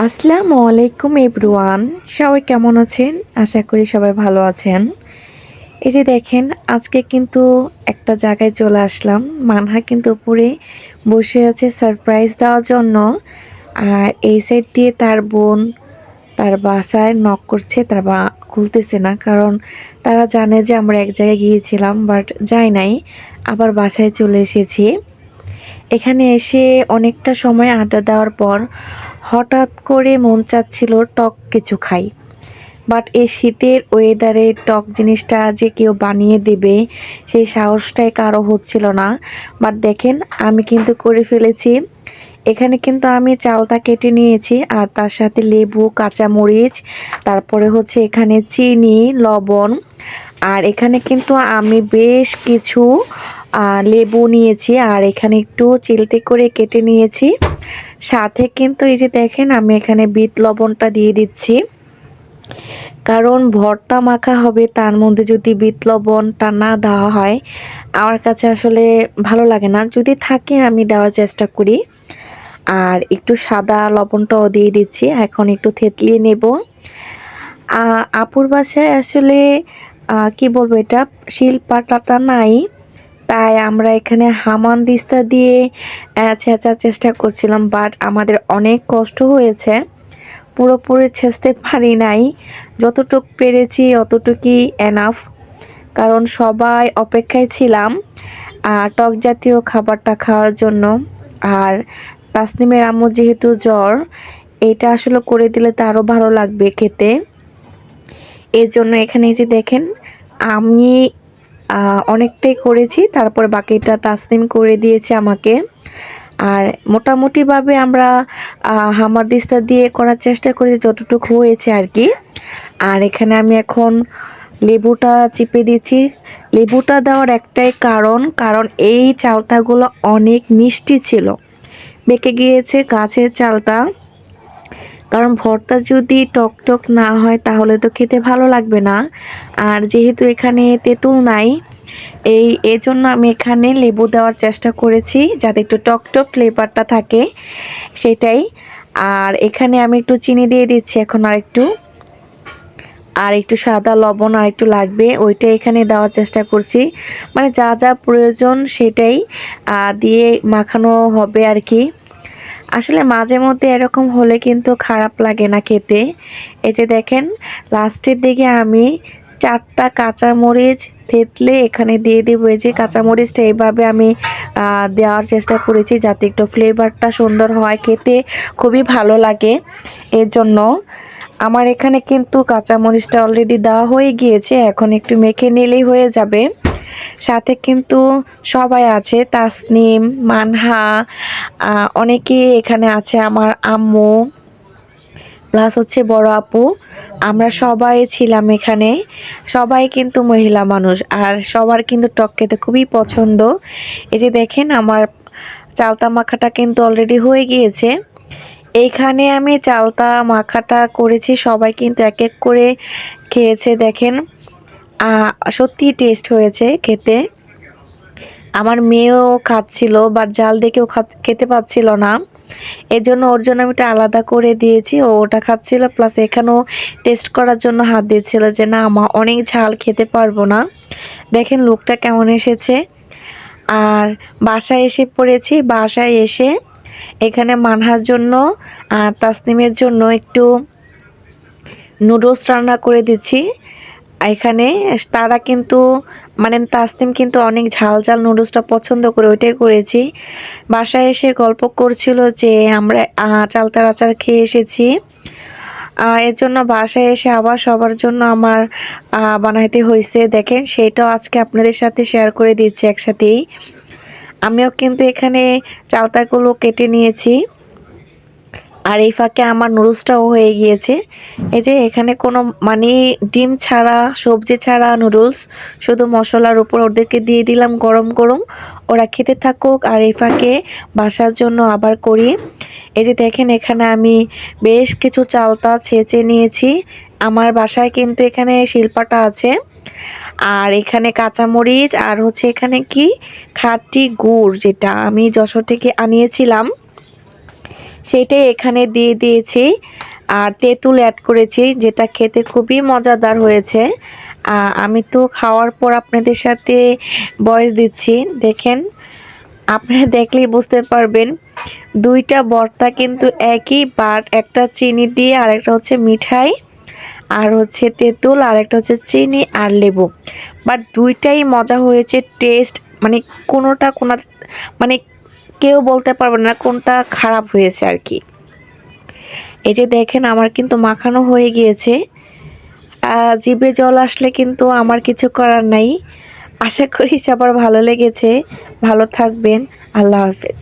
আসসালামু আলাইকুম এভরিওয়ান। সবাই কেমন আছেন? আশা করি সবাই ভালো আছেন। এই যে দেখেন, আজকে কিন্তু একটা জায়গায় চলে আসলাম। মানহা কিন্তু উপরে বসে আছে সারপ্রাইজ দেওয়ার জন্য। আর এই সাইড দিয়ে তার বোন তার বাসায় নক করছে, তার বা খুলতেছে না। কারণ তারা জানে যে আমরা এক জায়গায় গিয়েছিলাম বাট যাই নাই। আবার বাসায় চলে এসেছি। এখানে এসে অনেকটা সময় আড্ডা দেওয়ার পর হঠাৎ করে মন চাচ্ছিল টক কিছু খাই। বাট এই শীতের ওয়েদারে টক জিনিসটা যে কেউ বানিয়ে দেবে, সেই সাহসটাই কারও হচ্ছিল না। বাট দেখেন, আমি কিন্তু করে ফেলেছি। এখানে কিন্তু আমি চালটা কেটে নিয়েছি, আর তার সাথে লেবু, কাঁচামরিচ, তারপরে হচ্ছে এখানে চিনি, লবণ, আর এখানে কিন্তু আমি বেশ কিছু লেবু নিয়েছি, আর এখানে একটু চিলতে করে কেটে নিয়েছি। সাথে কিন্তু এই যে দেখেন, আমি এখানে বিট লবণটা দিয়ে দিচ্ছি। কারণ ভর্তা মাখা হবে, তার মধ্যে যদি বিট লবণটা না দেওয়া হয়, আমার কাছে আসলে ভালো লাগে না। যদি থাকে, আমি দেওয়ার চেষ্টা করি। আর একটু সাদা লবণটাও দিয়ে দিচ্ছি, এখন একটু থেতলিয়ে নেব। আপুর বাসায় আসলে কি বলব এটা? শিলপাটাটা নাই। তাই আমরা এখানে হামান দিস্তা দিয়ে ছেঁচার চেষ্টা করছিলাম বাট আমাদের অনেক কষ্ট হয়েছে। পুরোপুরি ছেঁচতে পারি নাই। যতটুক পেরেছি, অতটুকুই এনাফ কারণ সবাই অপেক্ষায় ছিলাম টক জাতীয় খাবারটা খাওয়ার জন্য। আর তাসনিমের আম্মু যেহেতু জ্বর, এটা আসলে করে দিলে তো আরও ভালো লাগবে খেতে। এর জন্য এখানে যে দেখেন, আমি অনেকটাই করেছি। তারপর বাকিটা তাসনিম করে দিয়েছে আমাকে। আর মোটামুটিভাবে আমরা আহ, হামার দিস্তা দিয়ে করার চেষ্টা করেছি যতটুকু হয়েছে আর কি আর এখানে আমি এখন লেবুটা চিপে দিয়েছি লেবুটা দেওয়ার একটাই কারণ কারণ এই চালতাগুলো অনেক মিষ্টি ছিল। বেঁকে গিয়েছে গাছের চালতা। কারণ ভর্তা যদি টক টক না হয়, তাহলে তো খেতে ভালো লাগবে না। আর যেহেতু এখানে তেঁতুল নাই, এই, এজন্য আমি এখানে লেবু দেওয়ার চেষ্টা করেছি, যাতে একটু টক টক ফ্লেভারটা থাকে, সেটাই। আর এখানে আমি একটু চিনি দিয়ে দিচ্ছি এখন আর একটু। আর একটু সাদা লবণ আর একটু লাগবে, ওইটা এখানে দেওয়ার চেষ্টা করছি। মানে যা যা প্রয়োজন সেটাই দিয়ে মাখানো হবে আর কি। আসলে মাঝে মধ্যে এরকম হলে কিন্তু খারাপ লাগে না খেতে। এই যে দেখেন লাস্টের দিকে আমি চারটা কাঁচামরিচ থেতলে এখানে দিয়ে দেবো। এই যে কাঁচামরিচটা এইভাবে আমি দেওয়ার চেষ্টা করেছি যাতে একটু ফ্লেভারটা সুন্দর হয় খেতে, খুবই ভালো লাগে। এর জন্য আমার এখানে কিন্তু কাঁচামরিচটা অলরেডি দেওয়া হয়ে গিয়েছে, এখন একটু মেখে নিলেই হয়ে যাবে। সাথে কিন্তু সবাই আছে, তাসনিম, মানহা অনেকে এখানে আছে, আমার আম্মু প্লাস হচ্ছে বড় আপু। আমরা সবাই ছিলাম এখানে। সবাই কিন্তু মহিলা মানুষ, আর সবার কিন্তু টক খেতে খুবই পছন্দ। এই যে দেখেন, আমার চালতা মাখাটা কিন্তু অলরেডি হয়ে গিয়েছে। এইখানে আমি চালতা মাখাটা করেছি, সবাই কিন্তু এক এক করে খেয়েছে, দেখেন। সত্যি টেস্ট হয়েছে খেতে। আমার মেয়েও খাচ্ছিল বা জাল দেখেও খেতে পাচ্ছিল না। এর জন্য ওর জন্য আমি আলাদা করে দিয়েছি, ও ওটা খাচ্ছিল প্লাস এখানেও টেস্ট করার জন্য হাত দিচ্ছিল যে, না, মা, অনেক ঝাল খেতে পারব না। দেখেন লোকটা কেমন এসেছে। আর বাসায় এসে পড়েছি, বাসায় এসে এখানে মানহার জন্য আর তাসনিমের জন্য একটু নুডলস রান্না করে দিচ্ছি। এখানে তারা কিন্তু মানে তাসনিম কিন্তু অনেক ঝাল ঝাল নুডলসটা পছন্দ করে, ওইটাই করেছি। বাসায় এসে গল্প করছিল যে আমরা চালতার আচার খেয়ে এসেছি। এর জন্য বাসায় এসে আবার সবার জন্য আমার বানাইতে হয়েছে দেখেন, সেটাও আজকে আপনাদের সাথে শেয়ার করে দিচ্ছি একসাথেই। আমিও কিন্তু এখানে চালতাগুলো কেটে নিয়েছি। আর এই ফাঁকে আমার নুডলসটাও হয়ে গিয়েছে। এই যে এখানে কোনো মানে ডিম ছাড়া, সবজি ছাড়া নুডলস, শুধু মশলার উপর ওদেরকে দিয়ে দিলাম গরম গরম। ওরা খেতে থাকুক আর এই ফাঁকে বাসার জন্য আবার করি। এই যে দেখেন এখানে আমি বেশ কিছু চালতা ছেঁচে নিয়েছি। আমার বাসায় কিন্তু এখানে শিল্পাটা আছে। আর এখানে কাঁচামরিচ আর হচ্ছে এখানে কি? খাঁটি গুড় যেটা আমি যশোর থেকে আনিয়েছিলাম। সেটাই এখানে দিয়ে দিয়েছি। আর তেঁতুল অ্যাড করেছি, যেটা খেতে খুবই মজাদার হয়েছে। আমি তো খাওয়ার পর আপনাদের সাথে বয়স দিচ্ছি। দেখেন, আপনারা দেখলেই বুঝতে পারবেন, দুইটা বর্তা কিন্তু একই বাট একটা চিনি দিয়ে আর একটা হচ্ছে মিঠাই, আর হচ্ছে তেঁতুল, আর একটা হচ্ছে চিনি আর লেবু। বাট দুইটাই মজা হয়েছে টেস্ট মানে কোনোটা কোনো মানে কেউ বলতে পারবে না কোনটা খারাপ হয়েছে আর কি। এই যে দেখেন, আমার কিন্তু মাখানো হয়ে গিয়েছে। জিভে জল আসলে কিন্তু আমার কিছু করার নাই। আশা করি সবার ভালো লেগেছে। ভালো থাকবেন। আল্লাহ হাফেজ।